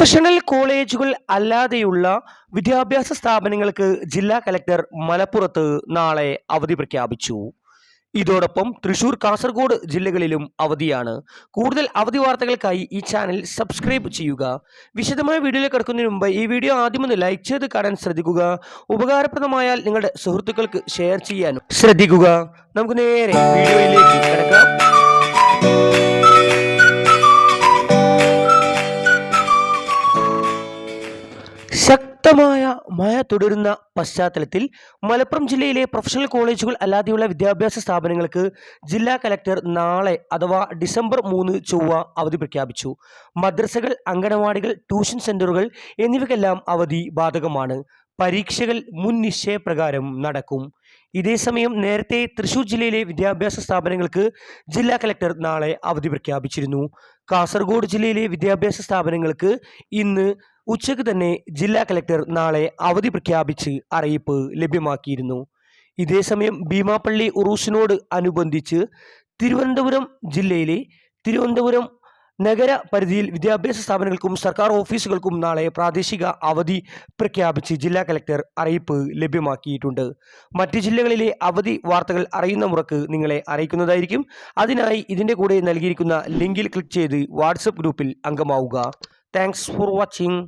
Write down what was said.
Professional കോളേജുകൾ അല്ലാതെയുള്ള വിദ്യാഭ്യാസ സ്ഥാപനങ്ങൾക്ക് ജില്ലാ കലക്ടർ മലപ്പുറത്ത് നാളെ അവധി പ്രഖ്യാപിച്ചു. ഇതോടൊപ്പം തൃശൂർ കാസർഗോഡ് ജില്ലകളിലും അവധിയാണ്. കൂടുതൽ അവധി വാർത്തകൾക്കായി ഈ ചാനൽ സബ്സ്ക്രൈബ് ചെയ്യുക. വിശദമായ വീഡിയോയിൽ കിടക്കുന്നതിന് മുമ്പ് ഈ വീഡിയോ ആദ്യം ഒന്ന് ലൈക്ക് ചെയ്ത് കാണാൻ ശ്രദ്ധിക്കുക. ഉപകാരപ്രദമായാൽ നിങ്ങളുടെ സുഹൃത്തുക്കൾക്ക് ഷെയർ ചെയ്യാനും ശ്രദ്ധിക്കുക. നമുക്ക് നേരെ വീഡിയോയിലേക്ക് കിടക്കാം. ശക്തമായ മഴ തുടരുന്ന പശ്ചാത്തലത്തിൽ മലപ്പുറം ജില്ലയിലെ പ്രൊഫഷണൽ കോളേജുകൾ അല്ലാതെയുള്ള വിദ്യാഭ്യാസ സ്ഥാപനങ്ങൾക്ക് ജില്ലാ കലക്ടർ നാളെ അഥവാ ഡിസംബർ മൂന്ന് ചൊവ്വ അവധി പ്രഖ്യാപിച്ചു. മദ്രസകൾ അങ്കണവാടികൾ ട്യൂഷൻ സെന്ററുകൾ എന്നിവയ്ക്കെല്ലാം അവധി ബാധകമാണ്. പരീക്ഷകൾ മുൻ നിശ്ചയപ്രകാരം നടക്കും. ഇതേസമയം നേരത്തെ തൃശൂർ ജില്ലയിലെ വിദ്യാഭ്യാസ സ്ഥാപനങ്ങൾക്ക് ജില്ലാ കലക്ടർ നാളെ അവധി പ്രഖ്യാപിച്ചിരുന്നു. കാസർഗോഡ് ജില്ലയിലെ വിദ്യാഭ്യാസ സ്ഥാപനങ്ങൾക്ക് ഇന്ന് ഉച്ചയ്ക്ക് തന്നെ ജില്ലാ കലക്ടർ നാളെ അവധി പ്രഖ്യാപിച്ച് അറിയിപ്പ് ലഭ്യമാക്കിയിരുന്നു. ഇതേസമയം ഭീമാപ്പള്ളി ഉറൂസിനോട് അനുബന്ധിച്ച് തിരുവനന്തപുരം ജില്ലയിലെ തിരുവനന്തപുരം നഗര പരിധിയിൽ വിദ്യാഭ്യാസ സ്ഥാപനങ്ങൾക്കും സർക്കാർ ഓഫീസുകൾക്കും നാളെ പ്രാദേശിക അവധി പ്രഖ്യാപിച്ച് ജില്ലാ കലക്ടർ അറിയിപ്പ് ലഭ്യമാക്കിയിട്ടുണ്ട്. മറ്റ് ജില്ലകളിലെ അവധി വാർത്തകൾ അറിയുന്ന മുറക്ക് നിങ്ങളെ അറിയിക്കുന്നതായിരിക്കും. അതിനായി ഇതിന്റെ കൂടെ നൽകിയിരിക്കുന്ന ലിങ്കിൽ ക്ലിക്ക് ചെയ്ത് വാട്സപ്പ് ഗ്രൂപ്പിൽ അംഗമാവുക. Thanks for watching.